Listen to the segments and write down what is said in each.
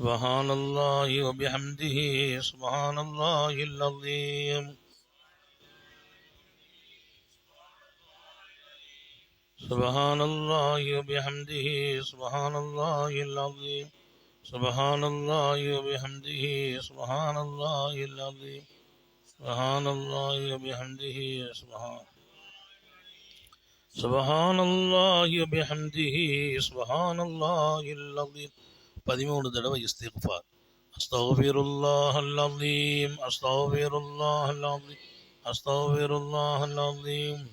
سبحان الله وبحمده سبحان الله العظيم. سبحان الله وبحمده سبحان الله العظيم. سبحان الله وبحمده سبحان الله العظيم. سبحان الله وبحمده سبحان. سبحان الله وبحمده سبحان الله العظيم. பதிமூணு தடவை இஸ்திக்ஃபார் அஸ்தக்ஃபிருல்லாஹ் அல்-அஸீம் அஸ்தக்ஃபிருல்லாஹ் அல்-அஸீம் அஸ்தக்ஃபிருல்லாஹ் அல்-அஸீம்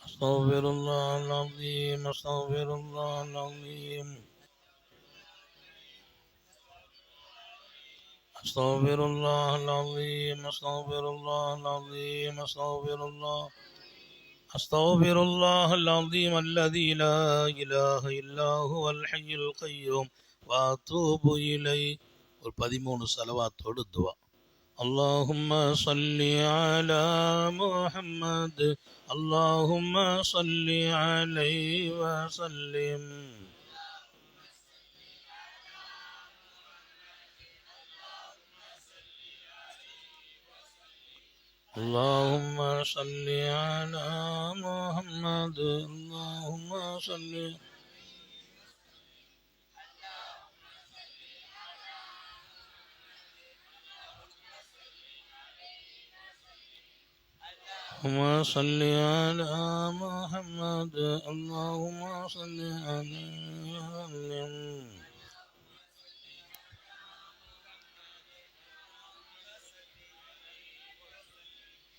أستغفر الله العظيم أستغفر الله العظيم أستغفر الله العظيم أستغفر الله العظيم أستغفر الله أستغفر الله العظيم الذي لا إله إلا هو الحي القيوم وأتوب إليه والبديمون صلوات الدعاء اللهم صل على محمد اللهم صل عليه وسلم اللهم صل على محمد اللهم صل اللهم صل على محمد اللهم صل عليه وسلم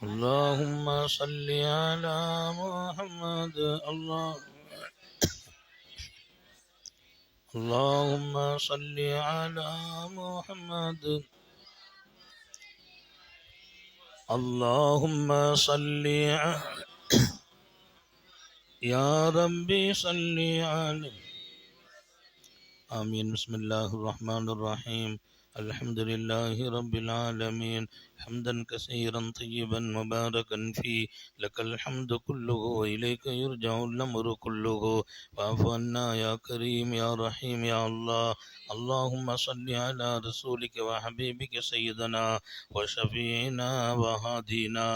اللهم صل على محمد. الله اللهم صل على محمد. اللهم صل يا ربي صل على. آمين. بسم الله الرحمن الرحيم. الحمد لله رب العالمين. حمدا كثيرا طيبا مباركا فيه. لك الحمد كله وإليك يرجع الأمر كله. واعف عنا يا كريم يا رحيم يا الله. اللهم صل على رسولك وحبيبك سيدنا وشفيعنا وهادينا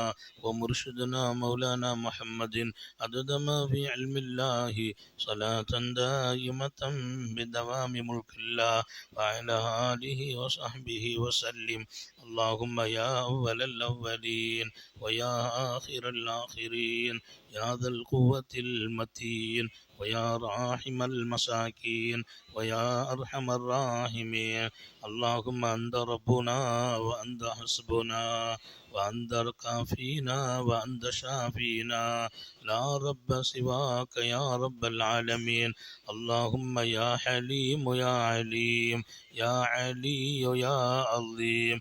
ومرشدنا مولانا محمد. عدد ما في علم الله صلاة دائمة بدوام ملك الله. وعلى آله وصحبه وسلم. اللهم يا أول الأولين ويا آخر الآخرين يا ذا القوة المتين ويا راحم المساكين ويا أرحم الراحمين اللهم أنت ربنا وأنت حسبنا وأنت الكافينا وأنت شافينا لا رب سواك يا رب العالمين اللهم يا حليم يا عليم يا علي يا عظيم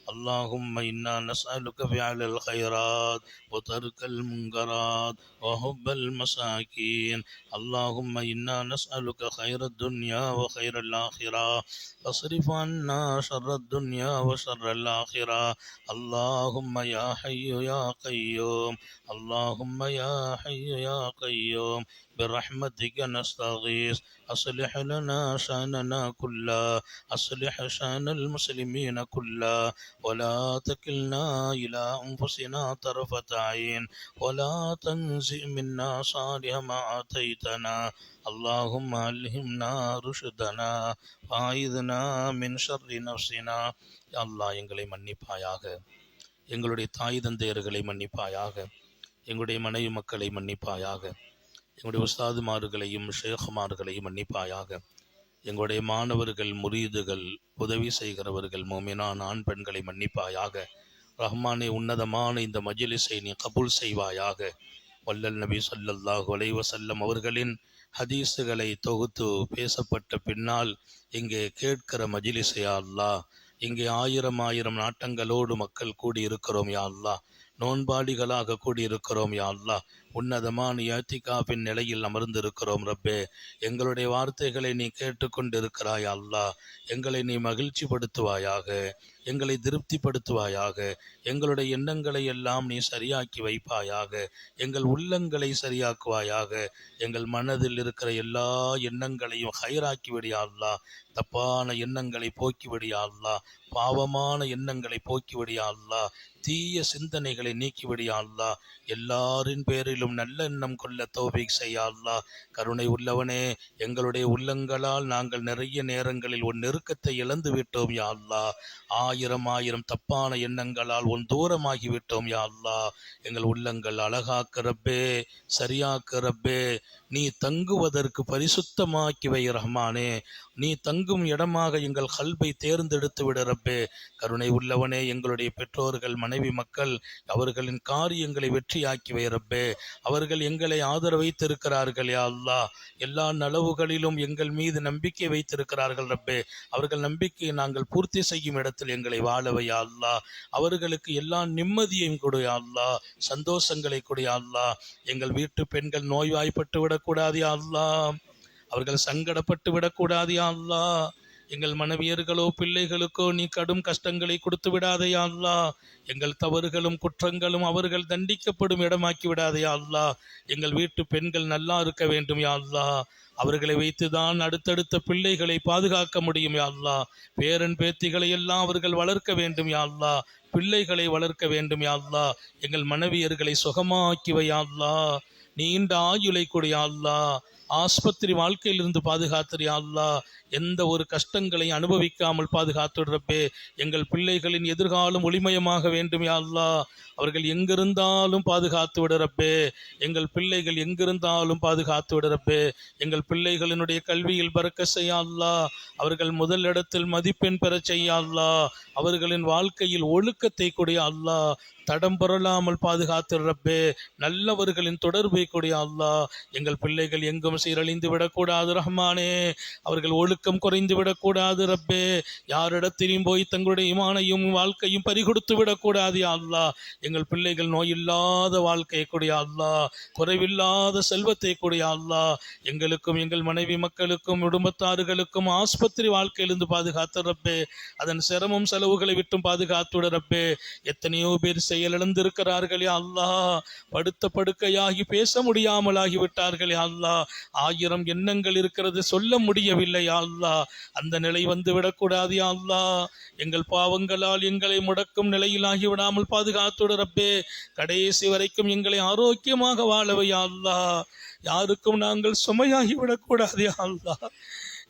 اللهم إنا نسألك فعل الخيرات وترك المنكرات وحب المساكين. اللهم إنا نسألك خير الدنيا وخير الآخرة. فاصرف عنا شر الدنيا وشر الآخرة. اللهم يا حي يا قيوم. اللهم يا حي يا قيوم. برحمتك نستغيث. أصلح لنا شأننا كله. أصلح شأن المسلمين كله. ولا تكلنا إلى أنفسنا طرفة عين ولا تنزع منا صالح ما آتيتنا اللهم ألهمنا رشدنا وأعذنا من شر نفسنا يا الله எங்களை மன்னிப்பாயாக எங்களுடைய தாய் தந்தையர்களை மன்னிப்பாயாக எங்களுடைய மனைவி மக்களை மன்னிப்பாயாக எங்களுடைய உஸ்தாதுமார்களையும் ஷேகுமார்களையும் மன்னிப்பாயாக எங்களுடைய மாணவர்கள் முரீதுகள் உதவி செய்கிறவர்கள் மோமினான் ஆண் பெண்களை மன்னிப்பாயாக. ரஹ்மானே உன்னதமான இந்த மஜிலிசை நீ கபூல் செய்வாயாக. வல்லல் நபி சொல்லல்லாஹ் ஒலைவ செல்லம் அவர்களின் ஹதீஸுகளை தொகுத்து பேசப்பட்ட பின்னால் இங்கே கேட்கிற மஜிலிசையா யா இங்கே ஆயிரம் ஆயிரம் நாட்டங்களோடு மக்கள் கூடி இருக்கிறோம் யா அல்லா நோன்பாளிகளாக கூடியிருக்கிறோம் யா அல்லா உன்னதமான யாத்திகாவின் நிலையில் அமர்ந்திருக்கிறோம் ரப்பே. எங்களுடைய வார்த்தைகளை நீ கேட்டுக்கொண்டிருக்கிறாய் அல்லா. எங்களை நீ மகிழ்ச்சிப்படுத்துவாயாக. எங்களை திருப்திப்படுத்துவாயாக. எங்களுடைய எண்ணங்களை எல்லாம் நீ சரியாக்கி வைப்பாயாக. எங்கள் உள்ளங்களை சரியாக்குவாயாக. எங்கள் மனதில் இருக்கிற எல்லா எண்ணங்களையும் ஹைராக்கி விடியா அல்லாஹ் தப்பான எண்ணங்களை போக்கிவிடியா அல்லா. பாவமான எண்ணங்களை போக்கிவிடியா அல்லாஹ் தீய சிந்தனைகளை நீக்கிவிடியா அல்லாஹ் எல்லாரின் பேரிலும் நல்ல எண்ணம் கொள்ள தோபிக் செய்யா கருணை உள்ளவனே எங்களுடைய உள்ளங்களால் நாங்கள் நிறைய நேரங்களில் உன் நெருக்கத்தை இழந்து விட்டோம் யா ஆயிரம் ஆயிரம் தப்பான எண்ணங்களால் உன் தூரமாகி விட்டோம் யா எங்கள் உள்ளங்கள் அழகாக்கிறப்பே சரியாக்கிறப்பே நீ தங்குவதற்கு பரிசுத்தமாக்கி வை ரஹ்மானே. நீ தங்கும் இடமாக எங்கள் கல்வை தேர்ந்தெடுத்து விட ரப்பே கருணை உள்ளவனே எங்களுடைய பெற்றோர்கள் மனைவி மக்கள் அவர்களின் காரியங்களை வெற்றியாக்கி வைரப்பே அவர்கள் எங்களை ஆதரவு வைத்திருக்கிறார்கள் யா எல்லா நலவுகளிலும் எங்கள் மீது நம்பிக்கை வைத்திருக்கிறார்கள் ரப்பே. அவர்கள் நம்பிக்கையை நாங்கள் பூர்த்தி செய்யும் இடத்தில் எங்களை வாழவையா அல்லா அவர்களுக்கு எல்லா நிம்மதியையும் கொடுயா அல்லா சந்தோஷங்களை கொடுயா அல்லா எங்கள் வீட்டு பெண்கள் நோய்வாய்ப்பட்டு விடக்கூடாது அல்லா அவர்கள் சங்கடப்பட்டு விடக்கூடாது அல்லா எங்கள் மனைவியர்களோ பிள்ளைகளுக்கோ நீ கடும் கஷ்டங்களை கொடுத்து விடாதே அல்லா. எங்கள் தவறுகளும் குற்றங்களும் அவர்கள் தண்டிக்கப்படும் இடமாக்கி விடாதே அல்லா. எங்கள் வீட்டு பெண்கள் நல்லா இருக்க வேண்டும் யா அல்லாஹ் அவர்களை வைத்துதான் அடுத்தடுத்த பிள்ளைகளை பாதுகாக்க முடியும் யாழ்லா பேரன் பேத்திகளை எல்லாம் அவர்கள் வளர்க்க வேண்டும் யாழ்லா பிள்ளைகளை வளர்க்க வேண்டும் யாழ்லா எங்கள் மனைவியர்களை சுகமாக்கி வை நீண்ட ஆயுளை கொடு ஆஸ்பத்திரி வாழ்க்கையிலிருந்து பாதுகாத்துரு அல்லா எந்த ஒரு கஷ்டங்களை அனுபவிக்காமல் பாதுகாத்துடுறப்பே எங்கள் பிள்ளைகளின் எதிர்காலம் ஒளிமயமாக வேண்டும் யா அவர்கள் எங்கிருந்தாலும் பாதுகாத்து விடுறப்பே எங்கள் பிள்ளைகள் எங்கிருந்தாலும் பாதுகாத்து விடுறப்பே எங்கள் பிள்ளைகளினுடைய கல்வியில் பறக்க செய்யா அவர்கள் முதல் இடத்தில் மதிப்பெண் பெறச் செய்யா அவர்களின் வாழ்க்கையில் ஒழுக்கத்தை கொடிய அல்லா. தடம் புரளாமல் பாதுகாத்துறப்பே நல்லவர்களின் தொடர்பை கூடிய அல்லாஹ் எங்கள் பிள்ளைகள் எங்கும் சீரழிந்து விடக்கூடாது ரஹ்மானே. அவர்கள் ஒழுக்கம் குறைந்து விடக்கூடாது ரப்பே. யாரிடத்திலும் போய் தங்களுடைய இமானையும் வாழ்க்கையும் பறிகொடுத்து விடக்கூடாது யா அல்லாஹ் எங்கள் பிள்ளைகள் நோயில்லாத வாழ்க்கையை கூடிய அல்லாஹ் குறைவில்லாத செல்வத்தை கூடிய அல்லாஹ் எங்களுக்கும் எங்கள் மனைவி மக்களுக்கும் குடும்பத்தார்களுக்கும் ஆஸ்பத்திரி வாழ்க்கையிலிருந்து பாதுகாத்துறப்பே அதன் சிரமம் செலவுகளை விட்டும் பாதுகாத்து விடுறப்பே எத்தனையோ பேர் செயலிழந்திருக்கிறார்களே அல்லாஹ் படுத்த படுக்கையாகி பேச முடியாமல் ஆகிவிட்டார்களே அல்லாஹ் ஆயிரம் எண்ணங்கள் இருக்கிறது சொல்ல முடியவில்லை அல்லாஹ் அந்த நிலை வந்து விடக்கூடாது அல்லா. அல்லாஹ் எங்கள் பாவங்களால் எங்களை முடக்கும் நிலையில் ஆகிவிடாமல் பாதுகாத்துடறப்பே கடைசி வரைக்கும் எங்களை ஆரோக்கியமாக வாழவை அல்லாஹ் யாருக்கும் நாங்கள் சுமையாகி விடக்கூடாது அல்லாஹ்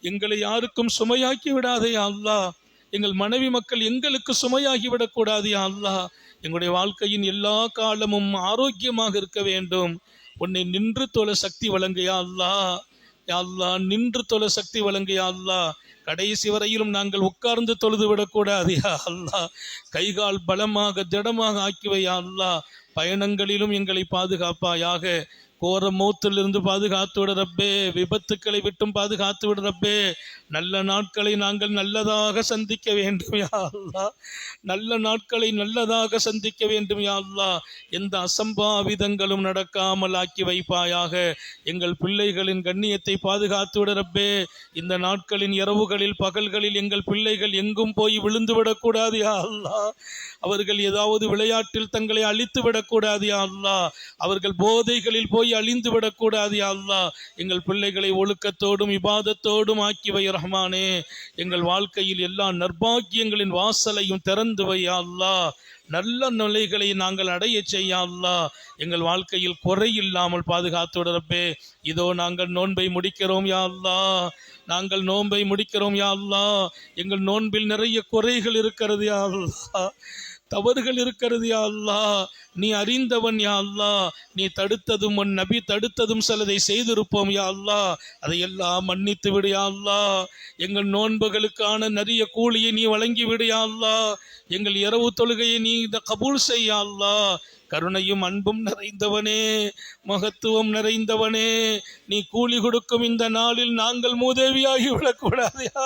எங்களை யாருக்கும் சுமையாக்கி விடாதே அல்லாஹ் எங்கள் மனைவி மக்கள் எங்களுக்கு சுமையாகி விடக்கூடாது அல்லாஹ் எங்களுடைய வாழ்க்கையின் எல்லா காலமும் ஆரோக்கியமாக இருக்க வேண்டும். உன்னை நின்று தொலை சக்தி வழங்கையா அல்லா. யா நின்று தொலை சக்தி வழங்கையா அல்லாஹ் கடைசி வரையிலும் நாங்கள் உட்கார்ந்து தொழுது விடக்கூடாது யா அல்லாஹ் கைகால் பலமாக திடமாக ஆக்கிவையா அல்லாஹ் பயணங்களிலும் எங்களை பாதுகாப்பாயாக. கோர மூத்திலிருந்து பாதுகாத்து விடுறப்பே விபத்துக்களை விட்டும் பாதுகாத்து விடுறப்பே நல்ல நாட்களை நாங்கள் நல்லதாக சந்திக்க வேண்டும் யா நல்ல நாட்களை நல்லதாக சந்திக்க வேண்டும் யாழ்லா எந்த அசம்பாவிதங்களும் நடக்காமல் ஆக்கி வைப்பாயாக. எங்கள் பிள்ளைகளின் கண்ணியத்தை பாதுகாத்து விடுறப்பே இந்த நாட்களின் இரவுகளில் பகல்களில் எங்கள் பிள்ளைகள் எங்கும் போய் விழுந்து விடக்கூடாது யாழ்லா அவர்கள் ஏதாவது விளையாட்டில் தங்களை அழித்து விடக்கூடாது யாழ்லா அவர்கள் போதைகளில் போய் அழிந்து விடக்கூடாது அல்லா அல்லாஹ். எங்கள் பிள்ளைகளை ஒழுக்கத்தோடும் இபாதத்தோடும் ஆக்கிவை ரஹ்மானே. எங்கள் வாழ்க்கையில் எல்லா நற்பாக்கியங்களின் வாசலையும் திறந்து வை அல்லாஹ். நல்ல நிலைகளை நாங்கள் அடைய செய்ய அல்லா எங்கள் வாழ்க்கையில் குறை இல்லாமல் பாதுகாத்துடரப்பே இதோ நாங்கள் நோன்பை முடிக்கிறோம் யா அல்லா நாங்கள் நோன்பை முடிக்கிறோம் யா அல்லா எங்கள் நோன்பில் நிறைய குறைகள் இருக்கிறது யா தவறுகள் இருக்கிறது யா அல்லா நீ அறிந்தவன் யா அல்லா நீ தடுத்ததும் உன் நபி தடுத்ததும் சிலதை செய்திருப்போம் யா அல்லா அதையெல்லாம் மன்னித்து விடு யா அல்லா எங்கள் நோன்புகளுக்கான நிறைய கூலியை நீ வழங்கி விடு யா எங்கள் இரவு தொழுகையை நீ இந்த கபூல் செய்ய அல்லாஹ். கருணையும் அன்பும் நிறைந்தவனே மகத்துவம் நிறைந்தவனே. நீ கூலி கொடுக்கும் இந்த நாளில் நாங்கள் மூதேவியாகி விடக்கூடாது யா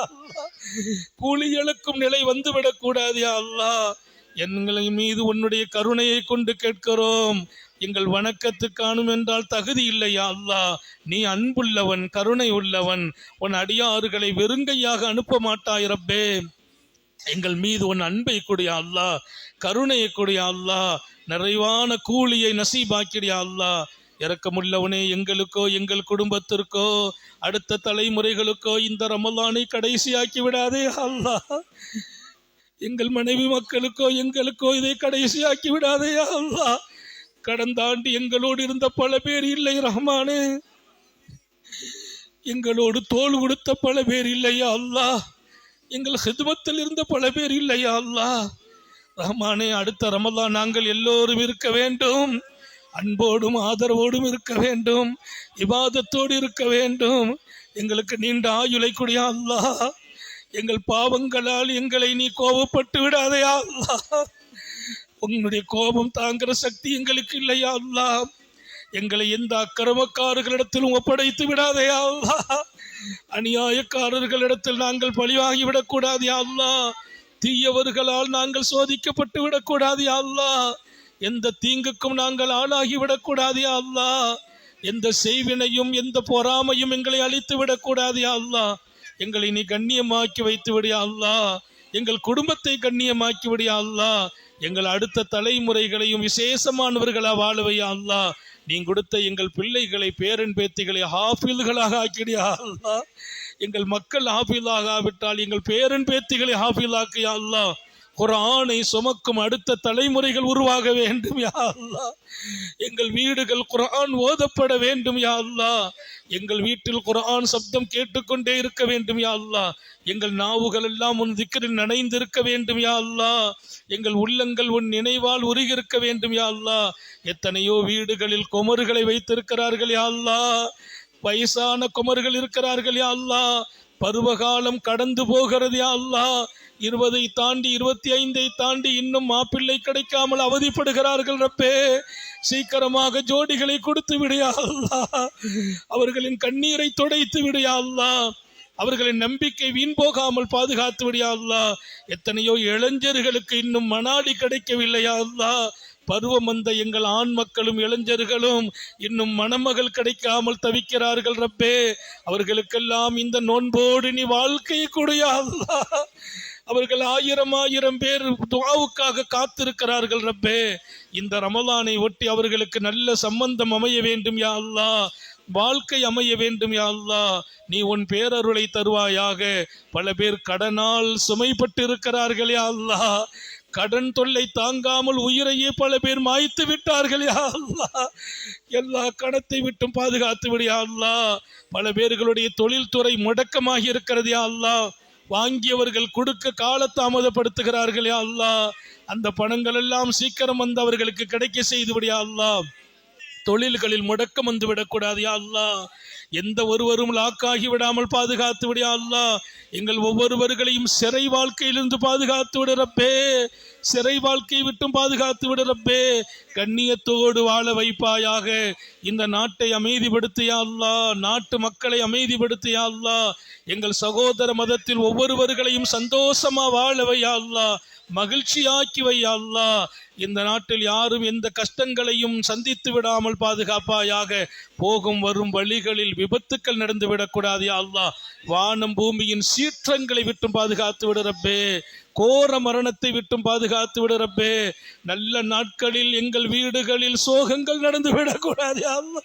கூலி இழக்கும் நிலை வந்துவிடக்கூடாது அல்லா யா அல்லாஹ். எங்களின் மீது உன்னுடைய கருணையை கொண்டு கேட்கிறோம். எங்கள் வணக்கத்துக்கானும் என்றால் தகுதி இல்லையா அல்லாஹ் நீ அன்புள்ளவன் கருணை உள்ளவன். உன் அடியாறுகளை வெறுங்கையாக அனுப்ப மாட்டாய் ரப்பே. எங்கள் மீது உன் அன்பை கொடிய அல்லாஹ் கருணையை கொடிய அல்லா. நிறைவான கூலியை நசீபாக்கிடிய அல்லா. இறக்கமுள்ளவனே எங்களுக்கோ எங்கள் குடும்பத்திற்கோ அடுத்த தலைமுறைகளுக்கோ இந்த ரமலானை கடைசியாக்கி விடாதே அல்லாஹ் எங்கள் மனைவி மக்களுக்கோ எங்களுக்கோ இதை கடைசியாக்கி விடாதையா அல்லாஹ் கடந்த ஆண்டு எங்களோடு இருந்த பல பேர் இல்லை ரஹ்மானே. எங்களோடு தோல் கொடுத்த பல பேர் இல்லையா அல்லாஹ் எங்கள் ஹிதுமத்தில் இருந்த பல பேர் இல்லையா அல்லாஹ் ரஹ்மானே அடுத்த ரமலான் நாங்கள் எல்லோரும் இருக்க வேண்டும். அன்போடும் ஆதரவோடும் இருக்க வேண்டும். விவாதத்தோடு இருக்க வேண்டும். எங்களுக்கு நீண்ட ஆயுளை கொடியா அல்லாஹ் எங்கள் பாவங்களால் எங்களை நீ கோபப்பட்டு விடாதையா அல்லா. உன்னுடைய கோபம் தாங்கிற சக்தி எங்களுக்கு இல்லையா அல்லா. எங்களை எந்த அக்கிரமக்காரர்களிடத்திலும் ஒப்படைத்து விடாதையா அல்லா. அநியாயக்காரர்களிடத்தில் நாங்கள் பழிவாகி விடக்கூடாது அல்லா. தீயவர்களால் நாங்கள் சோதிக்கப்பட்டு விடக்கூடாது அல்லா. எந்த தீங்குக்கும் நாங்கள் ஆளாகி விடக்கூடாது அல்லா. எந்த செய்வினையும் எந்த பொறாமையும் எங்களை அழித்து விடக்கூடாது அல்லா. எங்களை நீ கண்ணியமாக்கி வைத்து விடியா எங்கள் குடும்பத்தை கண்ணியமாக்கி விடியா அல்லா எங்கள் அடுத்த தலைமுறைகளையும் விசேஷமானவர்களா வாழுவையா அல்லா நீ கொடுத்த எங்கள் பிள்ளைகளை பேரன் பேத்திகளை ஹாஃபில்களாக ஆக்கிடியா அல்லா எங்கள் மக்கள் ஹாஃபிலாக ஆவிட்டால் எங்கள் பேரன் பேத்திகளை ஹாஃபிலாக்கியா அல்லா குர்ஆனை சுமக்கும் அடுத்த தலைமுறைகள் உருவாக வேண்டும் யா அல்லா எங்கள் வீடுகள் குர்ஆன் ஓதப்பட வேண்டும் யா எங்கள் வீட்டில் குர்ஆன் சப்தம் கேட்டுக்கொண்டே இருக்க வேண்டும் யா எங்கள் நாவுகள் எல்லாம் உன் திக்கரில் நனைந்திருக்க வேண்டும் யா அல்லா எங்கள் உள்ளங்கள் உன் நினைவால் உருகிருக்க வேண்டும் யா அல்லாஹ். எத்தனையோ வீடுகளில் குமர்களை வைத்திருக்கிறார்கள் யா வயசான குமர்கள் இருக்கிறார்கள் யா பருவகாலம் கடந்து போகிறது அல்லா இருபதை தாண்டி இருபத்தி ஐந்தை தாண்டி இன்னும் மாப்பிள்ளை கிடைக்காமல் அவதிப்படுகிறார்கள் ரப்பே. சீக்கிரமாக ஜோடிகளை கொடுத்து விடியா அல்லாஹ். அவர்களின் கண்ணீரை துடைத்து விடியா அல்லா அவர்களின் நம்பிக்கை வீண் போகாமல் பாதுகாத்து விடியா அல்லா எத்தனையோ இளைஞர்களுக்கு இன்னும் மணாலி கிடைக்கவில்லையா அல்லாஹ். பருவம் வந்த எங்கள் ஆண் மக்களும் இளைஞர்களும் இன்னும் மணமகள் கிடைக்காமல் தவிக்கிறார்கள் ரப்பே. அவர்களுக்கெல்லாம் இந்த நோன்போடு நீ வாழ்க்கையை கொடையா அவர்கள் ஆயிரம் ஆயிரம் பேர் துவாவுக்காக காத்திருக்கிறார்கள் ரப்பே. இந்த ரமலானை ஒட்டி அவர்களுக்கு நல்ல சம்பந்தம் அமைய வேண்டும் யா அல்லா வாழ்க்கை அமைய வேண்டும் யா அல்லா நீ உன் பேரருளை தருவாயாக. பல பேர் கடனால் சுமைப்பட்டு இருக்கிறார்கள் யா அல்லா கடன் தொல்லை தாங்காமல் உயிரையே பல பேர் மாய்த்து விட்டார்கள் யா எல்லா கணத்தை விட்டும் பாதுகாத்து விடு பல பேர்களுடைய தொழில்துறை முடக்கமாகி இருக்கிறது யா வாங்கியவர்கள் கொடுக்க காலதாமதப்படுத்துகிறார்கள் யா அல்லா. அந்த பணங்கள் எல்லாம் சீக்கிரம் வந்து அவர்களுக்கு கிடைக்க செய்து அல்லா. தொழில்களில் முடக்கம் வந்து விடக்கூடாது யா அல்லா. எந்த ஒருவரும் லாக்காகி விடாமல் பாதுகாத்து விடியா அல்லாஹ். எங்கள் ஒவ்வொருவர்களையும் சிறை வாழ்க்கையிலிருந்து பாதுகாத்து விடுறப்பே சிறை வாழ்க்கையை விட்டும் பாதுகாத்து விடுறப்பே கண்ணியத்தோடு வாழ வைப்பாயாக. இந்த நாட்டை அமைதிப்படுத்தியா அல்லாஹ் நாட்டு மக்களை அமைதிப்படுத்தியா அல்லாஹ் எங்கள் சகோதர மதத்தில் ஒவ்வொருவர்களையும் சந்தோஷமா வாழ வையா அல்லாஹ் மகிழ்ச்சியாக்கி வையா இந்த நாட்டில் யாரும் எந்த கஷ்டங்களையும் சந்தித்து விடாமல் பாதுகாப்பாயாக போகும் வரும் வழிகளில் விபத்துக்கள் நடந்து விடக்கூடாது அல்லா. வானம் பூமியின் சீற்றங்களை விட்டும் பாதுகாத்து விடுறப்பே கோர மரணத்தை விட்டும் பாதுகாத்து விடுறப்பே நல்ல நாட்களில் எங்கள் வீடுகளில் சோகங்கள் நடந்து விடக்கூடாது அல்லா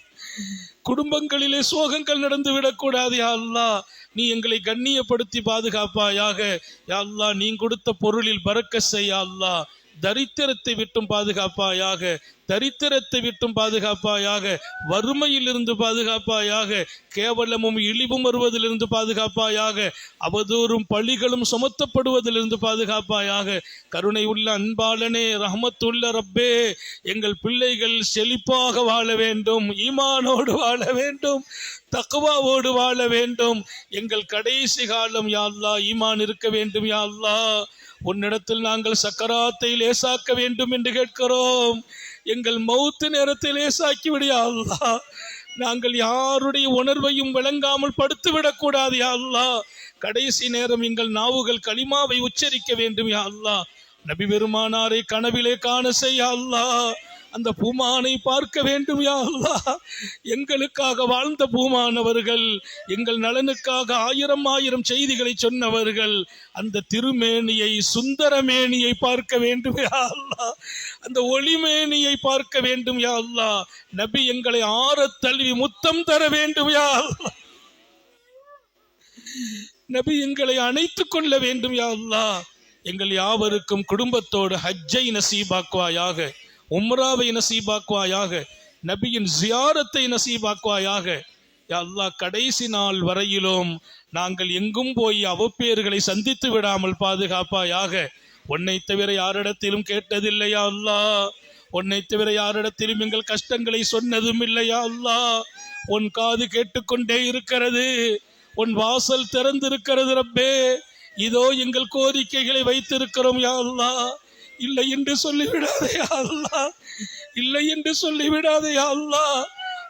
குடும்பங்களிலே சோகங்கள் நடந்து விடக்கூடாது அல்லா. நீ எங்களை கண்ணியப்படுத்தி பாதுகாப்பாயாக யா நீ கொடுத்த பொருளில் பறக்க செய்ய அல்லா. தரித்திரத்தை விட்டும் பாதுகாப்பாயாக தரித்திரத்தை விட்டும் பாதுகாப்பாயாக வறுமையிலிருந்து பாதுகாப்பாயாக கேவலமும் இழிவும் வருவதிலிருந்து பாதுகாப்பாயாக அவதூறும் பழிகளும் சுமத்தப்படுவதிலிருந்து பாதுகாப்பாயாக. கருணை உள்ள அன்பாளனே ரஹமத்துள்ள ரப்பே எங்கள் பிள்ளைகள் செழிப்பாக வாழ வேண்டும் ஈமானோடு வாழ வேண்டும் தக்குவாவோடு வாழ வேண்டும். எங்கள் கடைசி காலம் யாழ்லா ஈமான் இருக்க வேண்டும் யாழ்லா உன்னிடத்தில் நாங்கள் சக்கராத்தை லேசாக்க வேண்டும் என்று கேட்கிறோம். எங்கள் மௌத்து நேரத்தை லேசாக்கி விடியாதா நாங்கள் யாருடைய உணர்வையும் விளங்காமல் படுத்துவிடக்கூடாது யாழ்லா யா கடைசி நேரம் எங்கள் நாவுகள் களிமாவை உச்சரிக்க வேண்டும் யா நபி பெருமானாரை கனவிலே காண செய்ய அல்லாஹ். அந்த பூமானை பார்க்க வேண்டும் யா எங்களுக்காக வாழ்ந்த பூமானவர்கள் எங்கள் நலனுக்காக ஆயிரம் ஆயிரம் செய்திகளை சொன்னவர்கள் அந்த திருமேனியை சுந்தரமேனியை பார்க்க வேண்டும் யா அந்த ஒளிமேனியை பார்க்க வேண்டும் யா நபி எங்களை ஆற தழுவி முத்தம் தர வேண்டும் யா நபி எங்களை அணைத்துக் கொள்ள வேண்டும் யா எங்கள் யாவருக்கும் குடும்பத்தோடு ஹஜ்ஜை நசீபாக்குவாயாக. உம்ராவை நசீபாக்குவாயாக நபியின் ஜியாரத்தை நசீபாக்குவாயாக. யா அல்லாஹ் கடைசி நாள் வரையிலும் நாங்கள் எங்கும் போய் அவப்பேறுகளை சந்தித்து விடாமல் பாதுகாப்பாயாக. உன்னை தவிர யாரிடத்திலும் கேட்டதில்லையா அல்லா உன்னை தவிர யாரிடத்திலும் எங்கள் கஷ்டங்களை சொன்னதும் இல்லையா அல்லாஹ். உன் காது கேட்டுக்கொண்டே இருக்கிறது உன் வாசல் திறந்திருக்கிறது ரப்பே. இதோ எங்கள் கோரிக்கைகளை வைத்திருக்கிறோம் யா அல்லாஹ். இல்லை என்று சொல்லிவிடாதே அல்லா இல்லை என்று சொல்லிவிடாதே அல்லா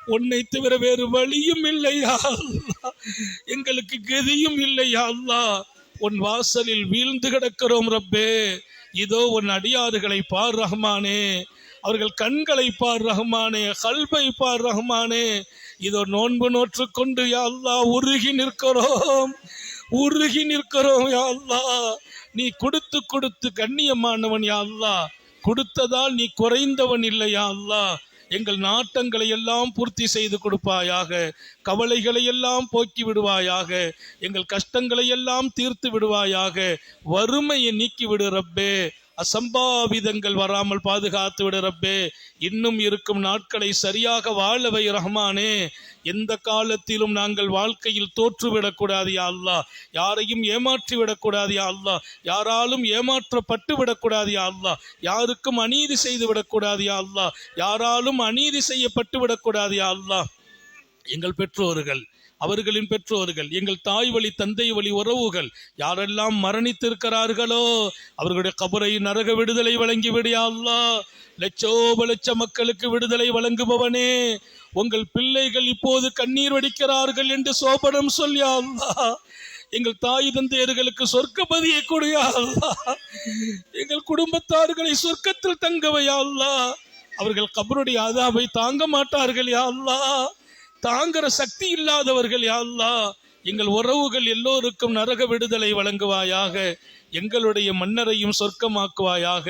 உன்னை தவிர வேறு வழியும் இல்லையா அல்லாஹ். எங்களுக்கு கதியும் இல்லையா அல்லா உன் வாசலில் வீழ்ந்து கிடக்கிறோம் ரப்பே. இதோ உன் அடியாறுகளை பார் ரஹ்மானே. அவர்கள் கண்களை பார் ரஹ்மானே. கல்வை பார் ரஹ்மானே. இதோ நோன்பு நோற்று கொண்டு யா உருகி நிற்கிறோம். உருகி நிற்கிறோம் யா அல்லாஹ். நீ கொடுத்து கொடுத்து கண்ணியமானவன் யா கொடுத்ததால் நீ குறைந்தவன் இல்லையா அல்லா. எங்கள் நாட்டங்களை எல்லாம் பூர்த்தி செய்து கொடுப்பாயாக. கவலைகளை எல்லாம் போக்கி விடுவாயாக. எங்கள் கஷ்டங்களை எல்லாம் தீர்த்து விடுவாயாக. வறுமையை நீக்கி விடு ரப்பே. அசம்பாவிதங்கள் வராமல் பாதுகாத்து விடு ரப்பே. இன்னும் இருக்கும் நாட்களை சரியாக வாழவை ரஹ்மானே. எந்த காலத்திலும் நாங்கள் வாழ்க்கையில் தோற்றுவிடக்கூடாது யா அல்லா. யாரையும் ஏமாற்றி விடக்கூடாது யா அல்லா. யாராலும் ஏமாற்றப்பட்டு விடக்கூடாது யா அல்லா. யாருக்கும் அநீதி செய்து விடக்கூடாது யா அல்லா. யாராலும் அநீதி செய்யப்பட்டு விடக்கூடாது யா அல்லா. எங்கள் பெற்றோர்கள் அவர்களின் பெற்றோர்கள் எங்கள் தாய் வழி தந்தை வழி உறவுகள் யாரெல்லாம் மரணித்திருக்கிறார்களோ அவர்களுடைய கபரை நரக விடுதலை வழங்கி அல்லா லட்சோப லட்ச மக்களுக்கு விடுதலை வழங்குபவனே உங்கள் பிள்ளைகள் இப்போது கண்ணீர் வடிக்கிறார்கள் என்று சோபனம் சொல்லியா எங்கள் தாய் தந்தையர்களுக்கு சொர்க்கபதியை கொடுயா அல்லா எங்கள் குடும்பத்தார்களை சொர்க்கத்தில் தங்கவையா அவர்கள் கபருடைய அதாவை தாங்க மாட்டார்கள் யா அல்லா தாங்குற சக்தி இல்லாதவர்கள் யாழ்லா எங்கள் உறவுகள் எல்லோருக்கும் நரக விடுதலை வழங்குவாயாக எங்களுடைய மன்னரையும் சொர்க்கமாக்குவாயாக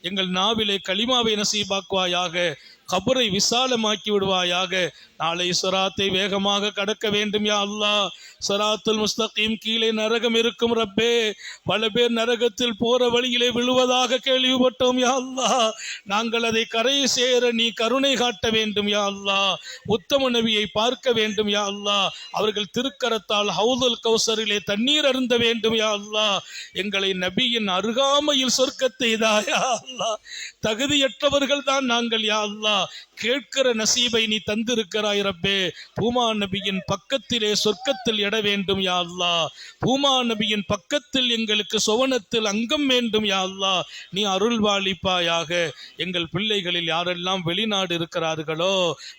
எங்கள் நாவிலே களிமாவை நசீபாக்குவாயாக கபரை விசாலமாக்கி விடுவாயாக நாளை சொராத்தை வேகமாக கடக்க வேண்டும் யா அல்லா சொராத்துல் முஸ்தகீம் கீழே நரகம் இருக்கும் ரப்பே. பல பேர் நரகத்தில் போற வழியிலே விழுவதாக கேள்விப்பட்டோம் யா அல்லா நாங்கள் அதை கரை சேர நீ கருணை காட்ட வேண்டும் யா அல்லாஹ். உத்தம நபியை பார்க்க வேண்டும் யா அல்லா அவர்கள் திருக்கரத்தால் ஹவுதுல் கௌசரிலே தண்ணீர் அருந்த வேண்டும் யா அல்லா எங்களை நபியின் அருகாமையில் சொர்க்கத்தை தாயா அல்லாஹ். தகுதியற்றவர்கள் தான் நாங்கள் யா அல்லா கேட்கிற நசீபை நீ தந்திருக்கிறாய் ரப்பே. பூமா நபியின் பக்கத்திலே சொர்க்கத்தில் இட வேண்டும் யா பூமா நபியின் பக்கத்தில் எங்களுக்கு சுவனத்தில் அங்கம் வேண்டும் யா நீ அருள்வாளிப்பாயாக எங்கள் பிள்ளைகளில் யாரெல்லாம் வெளிநாடு இருக்கிறார்களோ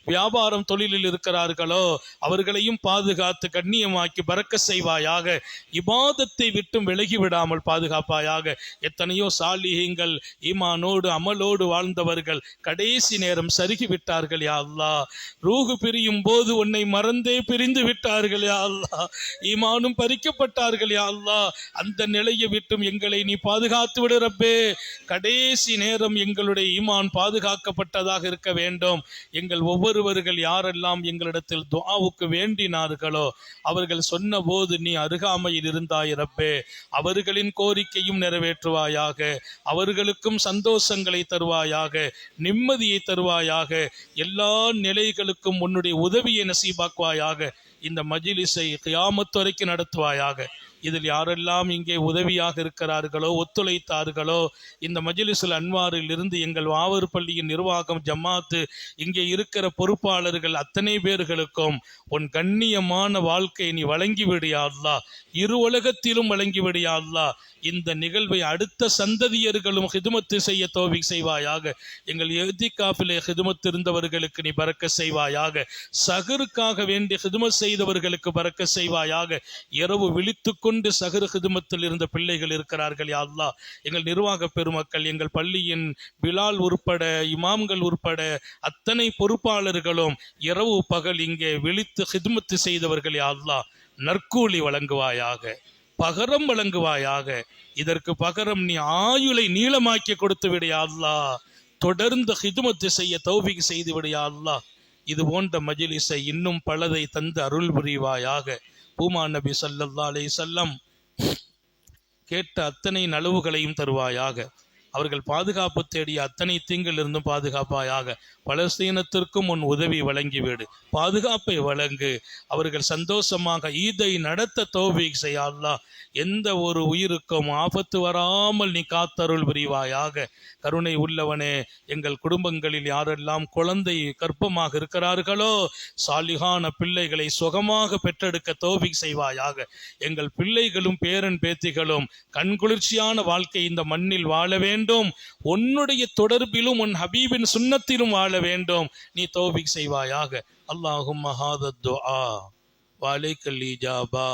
வியாபாரம் தொழிலில் இருக்கிறார்களோ அவர்களையும் பாதுகாத்து கண்ணியமாக்கி பறக்க செய்வாயாக. இபாதத்தை விட்டும் விலகி விடாமல் பாதுகாப்பாயாக. எத்தனையோ சாலிகங்கள் ஈமானோடு அமலோடு வாழ்ந்தவர்கள் கடைசி நேரம் சருகி விட்டார்கள் யா ரூகு ரூஹு பிரியும் போது உன்னை மறந்தே பிரிந்து விட்டார்கள் யா அல்லாஹ். ஈமானும் பறிக்கப்பட்டார்கள் யா அந்த நிலையை விட்டும் எங்களை நீ பாதுகாத்து விடு ரப்பே. கடைசி நேரம் எங்களுடைய ஈமான் பாதுகாக்கப்பட்டதாக இருக்க வேண்டும். எங்கள் ஒவ்வொருவர்கள் யாரெல்லாம் எங்களிடத்தில் துவாவுக்கு வேண்டினார்களோ அவர்கள் சொன்ன போது நீ அருகாமையில் இருந்தாய் ரப்பே. அவர்களின் கோரிக்கையும் நிறைவேற்றுவாயாக. அவர்களுக்கும் சந்தோஷங்களை தருவாயாக. நிம்மதியை தருவாயாக. எல்லா நிலைகளுக்கும் உன்னுடைய உதவியை நசீபாக்குவாயாக. இந்த மஜிலிசை கியாமத்து வரைக்கும் நடத்துவாயாக. இதில் யாரெல்லாம் இங்கே உதவியாக இருக்கிறார்களோ ஒத்துழைத்தார்களோ இந்த மஜிலிசுல் அன்வாரில் இருந்து எங்கள் வாவர் பள்ளியின் நிர்வாகம் ஜமாத்து இங்கே இருக்கிற பொறுப்பாளர்கள் அத்தனை பேர்களுக்கும் உன் கண்ணியமான வாழ்க்கை நீ வழங்கிவிடியா இரு உலகத்திலும் வழங்கிவிடியா இந்த நிகழ்வை அடுத்த சந்ததியர்களும் ஹிதுமத்து செய்ய தோவி செய்வாயாக. எங்கள் எதிகாஃபிலே ஹிதுமத் இருந்தவர்களுக்கு நீ பறக்க செய்வாயாக. சகருக்காக வேண்டி ஹிதுமத் செய்தவர்களுக்கு பறக்க செய்வாயாக. இரவு விழித்துக் கொண்டு சகரு ஹிதுமத்தில் இருந்த பிள்ளைகள் இருக்கிறார்கள் யாழ்லா எங்கள் நிர்வாக பெருமக்கள் எங்கள் பள்ளியின் பிலால் உட்பட இமாம்கள் உட்பட அத்தனை பொறுப்பாளர்களும் இரவு பகல் இங்கே விழித்து ஹிதுமத்து செய்தவர்கள் யாழ்லா நற்கூலி வழங்குவாயாக பகரம் வழங்குவாயாக. இதற்கு பகரம் நீ ஆயுளை நீளமாக்கி கொடுத்து விடையாதுலா தொடர்ந்து ஹிதுமத்து செய்ய தௌபிக் செய்து விடையாதுலா இது போன்ற மஜிலிசை இன்னும் பலதை தந்து அருள் புரிவாயாக. பூமா நபி சல்லல்லா அலை செல்லம் கேட்ட அத்தனை நலவுகளையும் தருவாயாக. அவர்கள் பாதுகாப்பு தேடிய அத்தனை தீங்கிலிருந்தும் பாதுகாப்பாயாக பலஸ்தீனத்திற்கும் உன் உதவி வழங்கிவிடு பாதுகாப்பை வழங்கு. அவர்கள் சந்தோஷமாக ஈதை நடத்த தோவிக் செய்ய எந்த ஒரு உயிருக்கும் ஆபத்து வராமல் நீ காத்தருள் புரிவாயாக. கருணை உள்ளவனே எங்கள் குடும்பங்களில் யாரெல்லாம் குழந்தை கற்பமாக இருக்கிறார்களோ சாலிகான பிள்ளைகளை சுகமாக பெற்றெடுக்க தோவிக் செய்வாயாக. எங்கள் பிள்ளைகளும் பேரன் பேத்திகளும் கண்குளிர்ச்சியான வாழ்க்கை இந்த மண்ணில் வாழ வேண்டும். உன்னுடைய தொடர்பிலும் உன் ஹபீபின் சுன்னத்திலும் வாழ வேண்டும் நீ தோபிக் செய்வாயாக அல்லாஹும் மஹாத துஆ வாலைக்கல் இஜாபா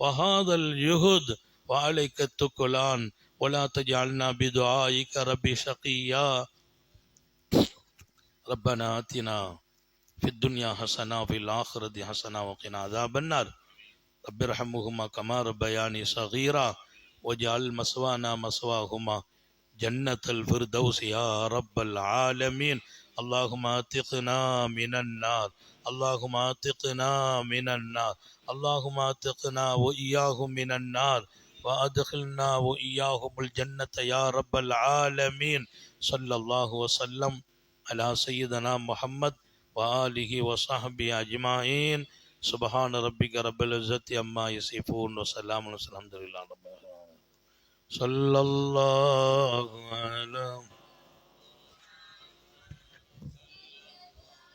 வஹாதல் யுஹுத் வாலைக்க துக்குலான் ولا تجعلنا بدعائك ربي شقيا ربنا آتنا في الدنيا حسنة وفي الآخرة حسنة وقنا عذاب النار رب ارحمهما كما ربياني صغيرا واجعل مسوانا مسواهما جنة الفردوس يا رب العالمين. اللهم أتقنا من النار. اللهم أتقنا من النار. اللهم أتقنا وإياهم من النار. وأدخلنا وإياهم الجنة يا رب العالمين. صلى الله وسلم على سيدنا محمد وآله وصحبه أجمعين. سبحان ربك رب العزة عما يصفون وسلام على الحمد لله رب العالمين. صلى الله على